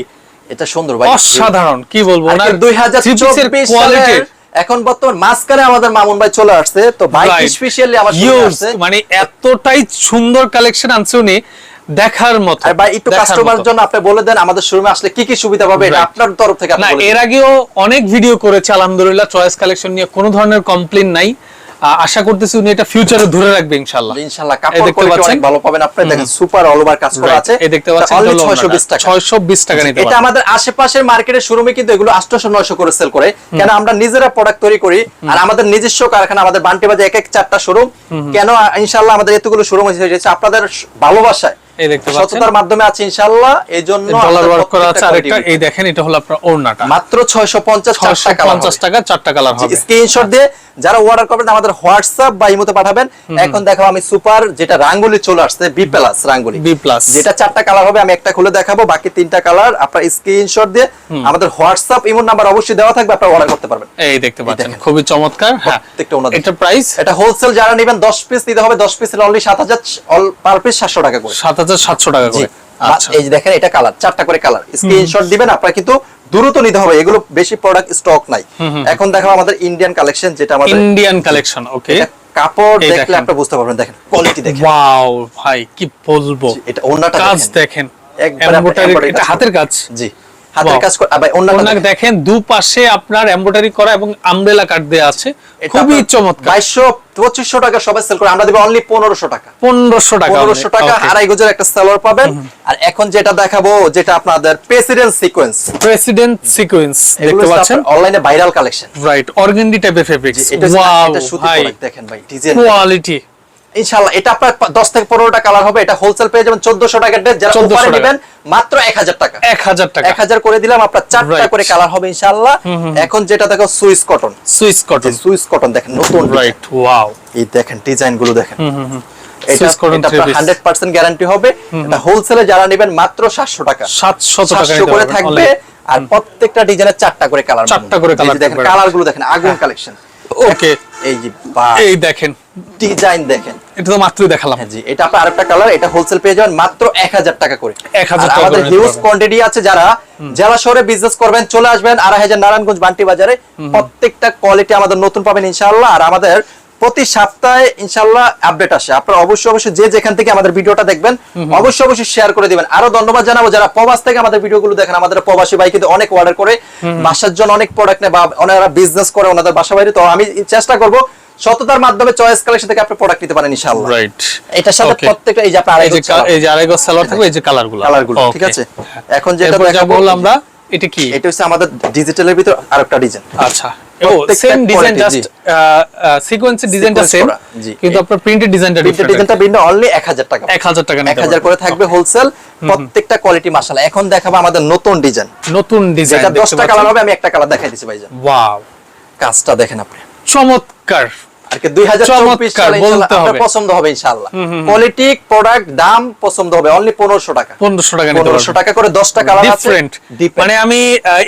এটা সুন্দর ভাই। অসাধারণ কি বলব? ওনার দুই হাজার three piece এর চব্বিশ এখন বর্তমান মাঝখানে আমাদের মামুন ভাই চলে আসছে তো ভাই স্পেশালি আমার আসছে? মানে এতটাই সুন্দর কালেকশন আনছে উনি দেখার মতো। আর ভাই একটু দেখার কাস্টমার জন্য আপনি বলে দেন আমাদের শোরুমে আসলে কি কি সুবিধা পাবে এটা আপনার তরফ থেকে আপনি না এর আগেও অনেক ভিডিও করেছে আলহামদুলিল্লাহ চয়েস কালেকশন নিয়ে কোনো ধরনের কমপ্লেন নাই। আশা করতেছি উনি এটা ফিউচারে ধরে রাখবে ইনশাআল্লাহ। ইনশাআল্লাহ কাপড় দেখতে পাচ্ছেন? অনেক ভালো পাবেন। আপনি দেখেন সুপার অল ওভার কাজ করা আছে। এই দেখতে পাচ্ছেন অনলি এটা হলো 620 টাকা। 620 টাকা নিতে এটা আমাদের আশেপাশের মার্কেটে শোরুমে কিন্তু এগুলো 800 900 করে সেল করে। কেন আমরা নিজেরা প্রোডাক্ট তৈরি করি আর আমাদের নিজস্ব কারখানা আমাদের বান্টি বাজে এক এক চারটা শোরুম কেন ইনশাআল্লাহ আমাদের এতগুলো শোরুম হয়েছে আপনাদের ভালোবাসায়। এই দেখতে পাচ্ছেন। সততার মাধ্যমে আছে ইনশাআল্লাহ এই জন্য ডলার ওয়ার্ক করা আছে। আরেকটা এই দেখেন এটা হলো আপনার ওড়নাটা। মাত্র 650 চারটা কালার 650 টাকা চারটা কালার হবে। স্ক্রিনশট দিয়ে যারা অর্ডার করবেন আমাদের হোয়াটসঅ্যাপ বা ইমোতে পাঠাবেন। এখন দেখাবো আমি সুপার যেটা রাঙ্গুলি চলে আসছে B plus Rangoli. B plus যেটা চারটা কালার হবে আমি একটা খুলে দেখাবো বাকি তিনটা কালার আপনার স্ক্রিনশট দিয়ে আমাদের হোয়াটসঅ্যাপ ইমোর নাম্বার অবশ্যই দেওয়া থাকবে আপনারা অর্ডার করতে পারবেন। এই দেখতে পাচ্ছেন খুবই চমৎকার হ্যাঁ। এটা প্রাইস এটা হোলসেল যারা নেবেন 10 পিস নিতে হবে 10 পিসের অনলি 7000 পার পিস 700 টাকা করে। 7700 টাকা করে। আচ্ছা। এই যে দেখেন এটা কালার চারটা করে কালার স্ক্রিনশট দিবেন আপনারা কিন্তু দ্রুত নিতে হবে। এগুলো বেশি প্রোডাক্ট স্টক নাই। এখন দেখাবো আমাদের ইন্ডিয়ান কালেকশন যেটা আমাদের ইন্ডিয়ান কালেকশন ওকে কাপড় দেখলে আপনি বুঝতে পারবেন দেখেন কোয়ালিটি দেখেন। ওয়াও ভাই কি বলব? এটা ওনাটা কাজ দেখেন। একবারে এটা হাতের কাজ। জি। হাতের কাজ দেখেন। দুপাশে আপনার এমব্রয়ডারি করা এবং আমব্রেলা কাট দেয়া আছে। খুবই চমৎকার। 2200 2500 টাকা সবাই সেল করে। আমরা দেব অনলি 1500 টাকা। 1500 টাকা 1500 টাকা আড়াই গজের একটা সালোয়ার পাবেন। আর এখন যেটা দেখাবো যেটা আপনাদের প্রেসিডেন্ট সিকোয়েন্স প্রেসিডেন্ট সিকোয়েন্স দেখতে পাচ্ছেন? অনলাইনে ভাইরাল কালেকশন রাইট অর্গেন্ডি টাইপের ফেব্রিক্স ওয়াও দেখেন ভাই ডিজাইন কোয়ালিটি ইনশাআল্লাহ এটা আপনার 10 থেকে 15টা কালার হবে এটা হোলসেল পেয়ে যাবেন 1400 টাকার ড্রেস যারা 1400 উপরে টাকা। নেবেন মাত্র 1000 টাকা। 1000 টাকা। 1000 করে দিলাম আপনার চারটা. করে কালার হবে ইনশাআল্লাহ। এখন যেটা দেখো Swiss cotton Swiss cotton Swiss cotton দেখেন নতুন রাইট ওয়াও এই দেখেন ডিজাইনগুলো দেখেন এটা Swiss cotton three piece। Hundred percent guarantee হবে। এটা হোলসেলে যারা নেবেন মাত্র সাতশো টাকা। 700 টাকা করে থাকবে। আর প্রত্যেকটা ডিজাইনের চারটা করে কালার চারটা করে দেখেন কালারগুলো দেখেন আগুন কালেকশন ওকে। এই যে এই দেখেন। ডিজাইন দেখেন। এটা তো মাত্রই দেখালাম। হ্যাঁ জি। এটা আপনি আরেকটা কালার এটা হোলসেল পেয়ে যাবেন মাত্র এক হাজার টাকা করে। 1000 আর টাকা আমাদের হিউজ কোয়ান্টিটি আছে যারা জেলা শহরে বিজনেস করবেন চলে আসবেন আড়াই হাজার নারায়ণগঞ্জ বান্টি বাজারে। প্রত্যেকটা কোয়ালিটি আমাদের নতুন পাবেন ইনশাআল্লাহ। আর আমাদের প্রতি সপ্তাহে ইনশাআল্লাহ আপডেট আসে। আপনারা অবশ্যই অবশ্যই যে যেখান থেকে আমাদের ভিডিওটা দেখবেন অবশ্যই অবশ্যই শেয়ার করে দিবেন। আরও ধন্যবাদ জানাব যারা প্রবাস থেকে আমাদের ভিডিওগুলো দেখেন আমাদের প্রবাসী ভাই কিন্তু অনেক অর্ডার করে বাসার জন্য অনেক প্রোডাক্ট নেয় বা ওনারা বিজনেস করে ওনাদের বাসা বাইরে তো আমি চেষ্টা করব সততার মাধ্যমে চয়েস কালেকশন থেকে আপনি প্রোডাক্ট নিতে পারেন ইনশাআল্লাহ। রাইট এটার সাথে. প্রত্যেকটা এই যে আপনার এই যে এই যে আড়াই গজ সালোয়ার থাকবে এই যে কালারগুলো কালারগুলো ঠিক আছে? এখন যেটা দেখাবো আমরা এটা কি? এটা হচ্ছে আমাদের ডিজিটালের ভিতর আরেকটা ডিজাইন আচ্ছা। ও সেম ডিজাইন জাস্ট সিকোয়েন্সের ডিজাইনটা সেম কিন্তু আপনার প্রিন্টেড ডিজাইনটা ডিফারেন্ট ডিজাইনটা ভিন্ন অনলি 1000 টাকা 1000 টাকা 1000 করে থাকবে হোলসেল প্রত্যেকটা কোয়ালিটি মাশাআল্লাহ। এখন দেখাবো আমাদের নতুন ডিজাইন নতুন ডিজাইন যেটা 10টা কালার হবে আমি একটা কালার দেখাই দিচ্ছি ভাইজান। ওয়াও কাজটা দেখেন আপনি। চমৎকার। আর কি 2024 চমৎকার, সালে ইনশাআল্লাহ বলতে আপনার হবে। পছন্দ হবে ইনশাআল্লাহ। কোয়ালিটি প্রোডাক্ট দাম পছন্দ হবে। অনলি 1500 টাকা। 1500 টাকা 1500 টাকা করে 10টা কালার ডিফারেন্ট মানে আমি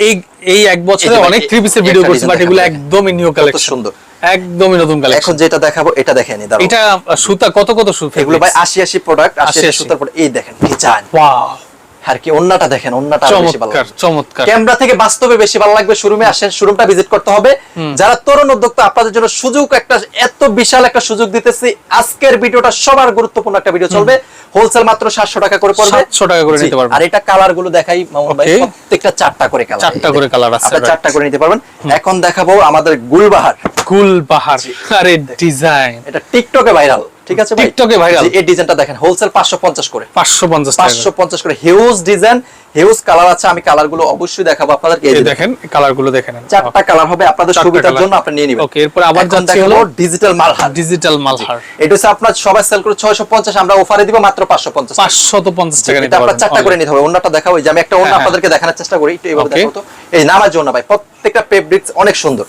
এই এই এক বছরে অনেক থ্রি পিসের ভিডিও করছি বাট এগুলো একদমই নিউ কালেকশন সুন্দর। একদমই নতুন এখন যেটা দেখাবো এটা দেখেন নি এটা সুতা কত কত সুতা এগুলো ভাই 80 80 প্রোডাক্ট 80 80 80 সুতার পর এই দেখেন ডিজাইন ওয়াও আর কি অন্যটা দেখেন অন্যটা বেশি ভালো চমৎকার ক্যামেরা থেকে বাস্তবে বেশি ভালো লাগবে শোরুমে আসেন শোরুমটা ভিজিট করতে হবে। যারা তরুণ উদ্যোক্তা আপনাদের জন্য সুযোগ একটা এত বিশাল একটা সুযোগ দিতেছি। আজকের ভিডিওটা সবার গুরুত্বপূর্ণ একটা ভিডিও চলবে। হোলসেল মাত্র 700 টাকা করে পড়বে। 700 টাকা করে নিতে পারবেন। আর এটা কালারগুলো দেখাই মামুন ভাই প্রত্যেকটা চারটা করে কালার চারটা করে colour আছে, চারটা করে নিতে পারবেন। এখন দেখাবো আমাদের গুলবাহার। কুল বাহার আরে ডিজাইন এটা টিকটকে ভাইরাল ঠিক আছে ভাই? টিকটকে? জি, এই ডিজাইনটা দেখেন হোলসেল 550 করে। 550 টাকা। পাঁচশো পঞ্চাশ করে হিউজ ডিজাইন হিউজ কালার আছে আমি কালারগুলো অবশ্যই দেখাবো আপনাদেরকে। এই দেখেন কালারগুলো দেখেন। চারটা কালার হবে আপনাদের সুবিধার জন্য আপনি নিয়ে নেবেন। ওকে এরপর আবার যাচ্ছে হলো ডিজিটাল মালহার। ডিজিটাল মালহার। এটা হচ্ছে আপনার সবাই সেল করে 650 আমরা অফারে দিব মাত্র 550 550 টাকা। নিতে এটা আপনার পারবেন। চারটা করে নিতে হবে অন্যটা দেখাবো। যে আমি একটা অন্য হ্যাঁ, হ্যাঁ। আপনাদেরকে দেখানোর চেষ্টা করি একটু এইভাবে. দেখো তো। এই নামার জন্য ভাই প্রত্যেকটা ফেব্রিক্স অনেক সুন্দর।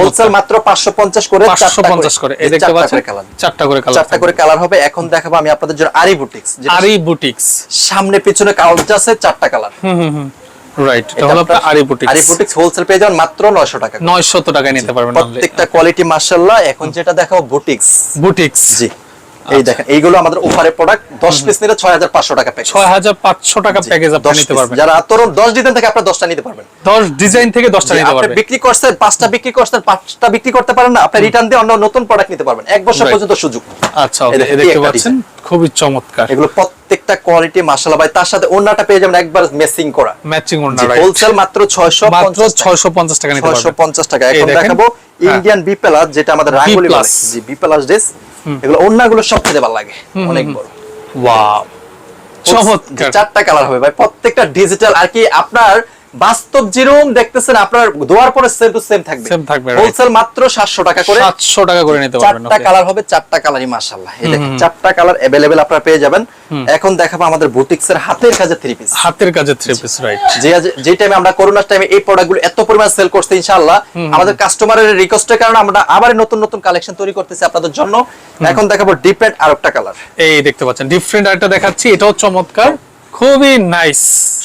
হোলসেল মাত্র 550 করে 550 করে। এই দেখতে পাচ্ছেন? চারটা করে কালার চারটা করে কালার হবে। এখন দেখাবো আমি আপনাদের জন্য আরি বুটিক্স আরি বুটিক্স সামনে পিছনে কালার আছে চারটা কালার। হুম হুম হুম। রাইট এটা হলো আপনার আরি বুটিক্স আরি বুটিক্স হোলসেল পেয়ে যাবেন মাত্র 900 টাকা 900 টাকায় নিতে পারবেন প্রত্যেকটা কোয়ালিটি মাশাআল্লাহ। এখন যেটা দেখাবো বুটিক্স বুটিক্স জি। এই দেখেন এইগুলো আমাদের প্রোডাক্ট দশ পিস নিলে ছয় হাজার পাঁচশো টাকা প্যাকেজ টাকা প্যাকেজ আপনি নিতে পারবেন। যারা ডিজাইন থেকে নিতে পারবেন। দশ ডিজাইন থেকে দশটা যে নিতে আপনি পারবেন। বিক্রি করছেন বিক্রি করছেন বিক্রি করতে পারেন না আপনি রিটার্ন দিয়ে অন্য নতুন প্রোডাক্ট নিতে পারবেন। এক বছর পর্যন্ত সুযোগ। আচ্ছা দেখতে পাচ্ছেন খুবই চমৎকার। এগুলো প্রত্যেকটা কোয়ালিটি মাশাআল্লাহ ভাই তার সাথে অন্যটা পেয়ে যাবেন একবার মেসিং করা। ম্যাচিং ওড়না হোলসেল মাত্র 650 মাত্র 650 টাকা। নিতে পারবেন। 650 টাকা। এখন দেখাবো। ইন্ডিয়ান বি প্লাস যেটা আমাদের রাঙ্গুলি জি বি প্লাস ড্রেস এগুলো ওড়নাগুলো সব খেতে ভালো লাগে। অনেক বড়। ওয়াও। চমৎকার। চারটা কালার হবে ভাই প্রত্যেকটা ডিজিটাল আর কি আপনার বাস্তব যেরকম দেখতেছেন আপনার দোয়ার পরে সেম টু সেম থাকবে Same থাকবে, right. হোলসেল মাত্র 700 টাকা করে 700 টাকা করে নিতে পারবেন চারটা okay। কালার হবে চারটা কালারই মাশাআল্লাহ এই দেখেন চারটা কালার अवेलेबल আপনারা পেয়ে যাবেন এখন দেখাবো আমাদের বুটিক্স এর হাতের কাজে থ্রি পিস হাতের কাজে থ্রি পিস রাইট যে যে টাইমে আমরা করোনার টাইমে এই প্রোডাক্টগুলো এত পরিমাণ সেল করতে ইনশাআল্লাহ আমাদের কাস্টমারের রিকোয়েস্টের কারণে আমরা আবার নতুন নতুন কালেকশন তৈরি করতেছি আপনাদের জন্য এখন দেখাবো ডিপেন্ড আর একটা কালার এই দেখতে পাচ্ছেন ডিফারেন্ট আরেকটা দেখাচ্ছি এটাও চমৎকার খুবই নাইস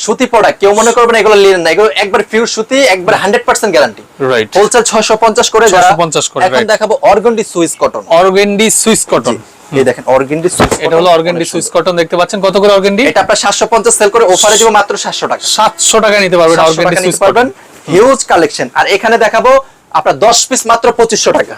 সুতি প্রোডাক্ট কেউ মনে করবেন এগুলো লিনেন না এগুলো একবার পিওর সুতি একবার 100% গ্যারান্টি রাইট হোলসেল 650 করে 650 করে, এখন দেখাবো organdy Swiss cotton organdy Swiss cotton এই দেখেন অর্গন্ডি সুইস এটা হলো অর্গেন্ডি সুইস কটন দেখতে পাচ্ছেন? কত করে অর্গেন্ডি এটা আপনার 750 সেল করে অফারে দিব মাত্র 700 টাকা। 700 টাকা নিতে পারবেন 700 অর্গেন্ডি সুইস পারবেন। হিউজ কালেকশন আর এখানে দেখাবো আপনার 10 পিস মাত্র 2500 টাকা।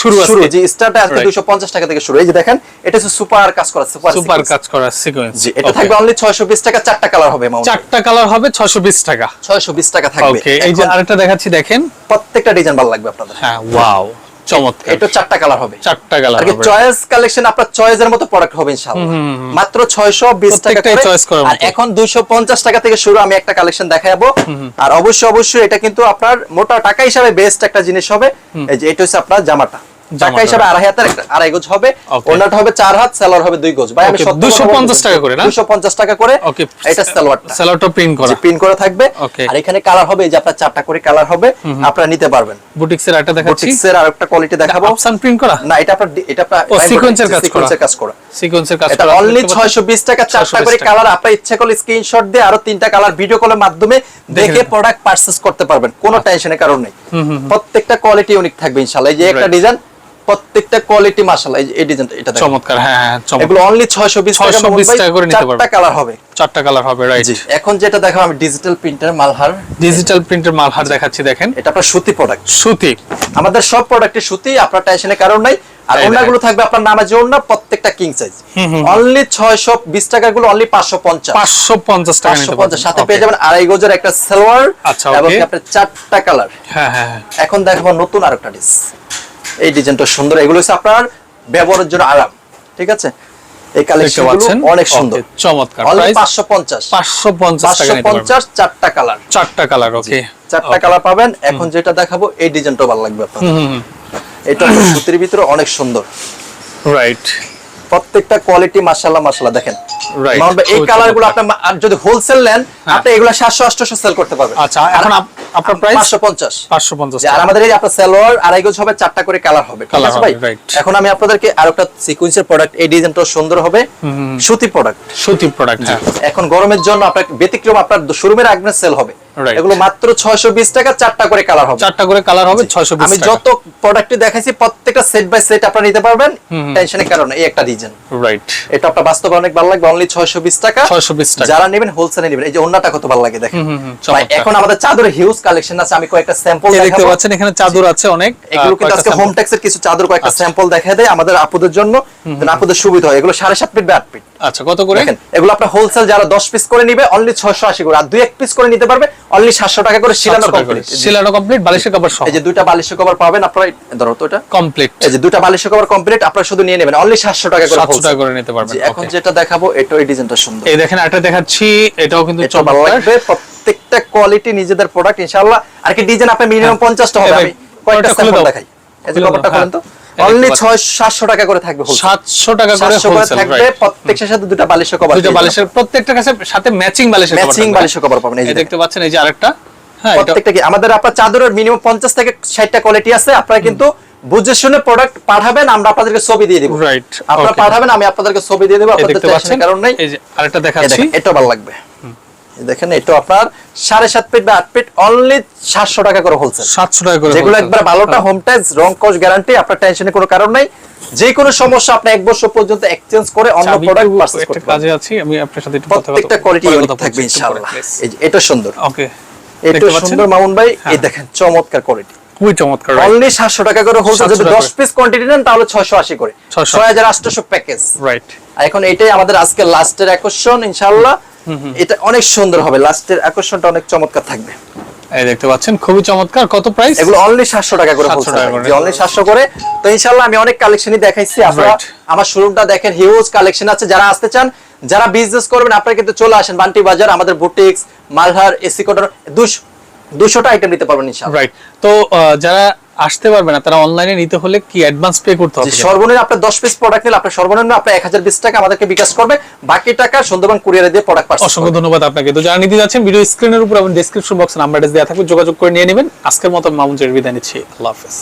সুপার আচ্ছা, হ্যাঁ। কাজ করা সুপার সুপার কাজ করা টাকা চারটা কালার হবে চারটা কালার হবে 620 টাকা। 620 টাকা থাকবে। এই যে আরেকটা দেখাচ্ছি দেখেন। প্রত্যেকটা ডিজাইন ভালো লাগবে আপনাদের। হ্যাঁ ওয়াও চমৎকার। এটা চারটা কালার হবে। চারটা কালার হবে। চয়েস কালেকশন আপনার চয়েসের মতো প্রোডাক্ট হবে ইনশাআল্লাহ। মাত্র 620 টাকা করে। আর এখন 250 টাকা থেকে শুরু আমি একটা কালেকশন দেখাবো। আর অবশ্যই অবশ্যই এটা কিন্তু আপনার মোটা টাকা হিসাবে বেস্ট একটা জিনিস হবে। এই যে এটা হচ্ছে আপনার জামাটা। টাকা হিসাবে আড়াই হাতের আড়াই গজ হবে. ওনাটা হবে চার হাত সেলার হবে দুই গজ। ভাই আমি Okay, সত্য 250 টাকা করে না? 250 টাকা করে এটা সালোয়ারটা। সালোয়ারটা প্রিন্ট করা। থাকবে। আর এখানে কালার হবে যে আপনার চারটা করে কালার হবে আপনারা নিতে পারবেন। বুটিক্সের আরেকটা দেখাচ্ছি। বুটিক্সের আরেকটা কোয়ালিটি দেখাবো। অপশন প্রিন্ট করা? না এটা আপনার এটা আপনার sequence-এর কাজ করা। sequence-এর কাজ করা। সিকোয়েন্সের কাজ এটা অনলি 620 টাকা চারটা করে কালার আপনার ইচ্ছা করলে স্ক্রিনশট দিয়ে আরও তিনটা কালার ভিডিও কলের মাধ্যমে দেখে প্রোডাক্ট পারচেজ করতে পারবেন। কোনো টেনশনের কারণ নেই। প্রত্যেকটা কোয়ালিটি ইউনিক থাকবে ইনশাআল্লাহ। এই যে একটা ডিজাইন প্রত্যেকটা কোয়ালিটি মাশাআল্লাহ এই ডিজাইনটা এটা চমৎকার হ্যাঁ হ্যাঁ চমৎকার। এগুলো অনলি 620 টাকা 620 টাকা করে নিতে চারটা পারবেন। কালার হবে। চারটা কালার হবে রাইট এখন যেটা দেখাবো আমি ডিজিটাল প্রিন্টার মালহার। ডিজিটাল প্রিন্টের মালহার দেখাচ্ছি দেখেন। এটা আপনার সুতি প্রোডাক্ট সুতি। আমাদের সব প্রোডাক্টে সুতি আপনার টেনশনের কারণ নাই। আর ওনাগুলো থাকবে আপনার নামাজে ওনা প্রত্যেকটা কিং সাইজ অনলি 620 টাকা গুলো অনলি 550 550 টাকা নিতে 550 পারবেন সাথে পেয়ে যাবেন আড়াই গজের একটা সালোয়ার আচ্ছা, এবং আপনার চারটা কালার হ্যাঁ হ্যাঁ হ্যাঁ। এখন দেখাবো নতুন আরেকটা ডিস এই ডিজাইনটা সুন্দর। এগুলো হচ্ছে আপনার ব্যবহারের জন্য আরাম ঠিক আছে? এই দেখতে কালেকশন অনেক সুন্দর। চমৎকার। প্রাইস 550 550 টাকা 550 চারটা কালার চারটা কালার ওকে চারটা কালার পাবেন। এখন যেটা দেখাবো এই ডিজাইনটা ভালো লাগবে আপনাদের এটা সুতির ভিতরে অনেক সুন্দর। রাইট প্রত্যেকটা কোয়ালিটি মাশাআল্লাহ মাশাআল্লাহ দেখেন. মামুন এই খুবই কালারগুলো আপনি যদি হোলসেল নেন আপনি এগুলো 700 800 সেল করতে পারবেন। আচ্ছা এখন আপনার প্রাইস 550 550 আর আমাদের এই আপনার সালোয়ার আড়াই গজ হবে চারটা করে কালার হবে ঠিক আছে ভাই? এখন আমি আপনাদেরকে আর একটা সিকোয়েন্সের প্রোডাক্ট এই ডিজাইনটা সুন্দর হবে। সুতি প্রোডাক্ট সুতি প্রোডাক্ট এখন গরমের জন্য আপনার ব্যতিক্রম আপনার শোরুমের আগ্নে সেল হবে। এগুলো মাত্র 620 টাকা চারটা করে কালার হবে। চারটা করে কালার হবে 620 আমি যত প্রোডাক্ট দেখাইছি প্রত্যেকটা সেট বাই সেট আপনারা নিতে পারবেন টেনশনের কারণে এই একটা রাইট এটা আপনার বাস্তবে অনেক ভালো লাগবে অনলি 620 টাকা। 620 টাকা। যারা নেবেন হোলসেলে নেবেন এই যে অন্যটা কত ভালো লাগে দেখেন। এখন আমাদের চাদরের হিউজ কালেকশন আছে আমি কয়েকটা স্যাম্পল দেখতে পাচ্ছেন এখানে চাদর আছে অনেক এগুলো কিন্তু আজকে হোম। টেক্সের কিছু চাদর কয়েকটা আচ্ছা। স্যাম্পল দেখা দেয় আমাদের আপুদের জন্য। আপুদের সুবিধা হয়। এগুলো সাড়ে সাত ফিট বা আট ফিট। আচ্ছা কত করে? এগুলো আপনার হোলসেল যারা দশ পিস করে নিবে অনলি ছয়শো আশি করে। আর দুই এক পিস করে নিতে পারবে অনলি সাতশো টাকা করে শিলানো 700 টাকা করে। কমপ্লিট কমপ্লিট বালিশের কভার সহ। এই যে বালিশের কভার পাবেন আপনারা ধরো তো এটা। কমপ্লিট এই যে দুইটা বালিশের কভার কমপ্লিট আপনারা শুধু নিয়ে নেবেন অনলি সাতশো টাকা করে 700 টাকা করে নিতে পারবেন এখন যেটা দেখাবো এটা এই ডিজাইনটা সুন্দর। এই দেখেন একটা দেখাচ্ছি এটাও কিন্তু চমৎকার। প্রত্যেকটা কোয়ালিটি নিজেদের প্রোডাক্ট ইনশাআল্লাহ। আর কি ডিজাইন আপনি মিনিমাম হ্যাঁ। 50টা হবে। আমি কয়েকটা স্যাম্পল দেখাই। এই যে কভারটা হ্যাঁ। খুলেন তো। অনলি পাচ্ছি। 6 700 টাকা করে থাকবে 700 টাকা করে 700 করে হোলসেল থাকবে প্রত্যেকটার সাথে দুটো বালিশের কভার দুইটা বালিশের প্রত্যেকটা কাছে সাথে ম্যাচিং বালিশের cover ম্যাচিং। বালিশের কভার পাবেন এই যে দেখতে পাচ্ছেন এই যে আরেকটা। হ্যাঁ প্রত্যেকটা কি? আমাদের আপনার চাদরের মিনিমাম 50 থেকে 60টা কোয়ালিটি আছে। আপনারা কিন্তু বুঝে শুনে প্রোডাক্ট পাঠাবেন আমরা আপনাদেরকে ছবি দিয়ে দিব। রাইট আপনারা পাঠাবেন আমি আপনাদেরকে ছবি দিয়ে দেবো আপনাদের কারণ নেই। এই যে আরেকটা দেখাচ্ছি। এটাও ভালো লাগবে। দেখেন এটা আপনার সাড়ে সাত ফিট বা আট ফিট অনলি সাতশো টাকা করে হোলসেল সাতশো টাকা করে যেগুলো। একবার ভালোটা হোম টাচ রং কস গ্যারান্টি আপনার টেনশনের কোনো কারণ নাই। যে কোনো সমস্যা আপনি এক বছর পর্যন্ত এক্সচেঞ্জ করে অন্য প্রোডাক্ট পারচেজ করতে পারবেন কাজে আছি আমি আপনার সাথে একটু কথা প্রত্যেকটা কোয়ালিটি ইউনিক থাকবে ইনশাআল্লাহ। এই যে এটা সুন্দর। ওকে এটা সুন্দর মামুন ভাই এই হ্যাঁ। দেখেন চমৎকার কোয়ালিটি খুবই চমৎকার অনলি সাতশো টাকা করে হোলসেল যদি টাকা দশ করে। পিস কোয়ান্টিটি নেন তাহলে ছয়শো আশি করে। 680 ছয় হাজার আটশো প্যাকেজ রাইট আর এখন এটাই আমাদের আজকে লাস্টের আকর্ষণ ইনশাআল্লাহ। এটা অনেক সুন্দর হবে। লাস্টের আকর্ষণটা অনেক চমৎকার থাকবে। এই দেখতে পাচ্ছেন খুবই চমৎকার। কত প্রাইস এগুলো অনলি সাতশো টাকা করে 700 টাকা করে। অনলি সাতশো করে। তো ইনশাল্লাহ আমি অনেক কালেকশনই দেখাইছি। আপনারা আমার শোরুমটা দেখেন হিউজ কালেকশন আছে। যারা আসতে চান যারা বিজনেস করবেন আপনারা কিন্তু চলে আসেন বান্টি বাজার আমাদের বুটিক্স মালহার এসি কোটার দুশো দুশোটা আইটেম নিতে পারবেন ইনশাল্লাহ রাইট তো যারা আসতে পারবে না তারা অনলাইনে নিতে হলে কি অ্যাডভান্স পে করতে হবে? সর্বনিম্ন আপনার দশ পিস প্রোডাক্ট নিলে আপনার সর্বনিম্ন আপনার এক হাজার বিশ টাকা আমাদেরকে বিকাশ করবে। বাকি টাকা সুন্দরবন কুরিয়ারে দিয়ে প্রোডাক্ট পার্সেল অসংখ্য ধন্যবাদ আপনাকে। তো যারা নিতে যাচ্ছেন ভিডিও স্ক্রিনের উপর এবং ডেসক্রিপশন বক্সে নাম্বার দেওয়া থাকবে যোগাযোগ করে নিয়ে নেবেন। আজকের মতো মামুন জের বিদায় নিচ্ছি। আল্লাহ হাফেজ।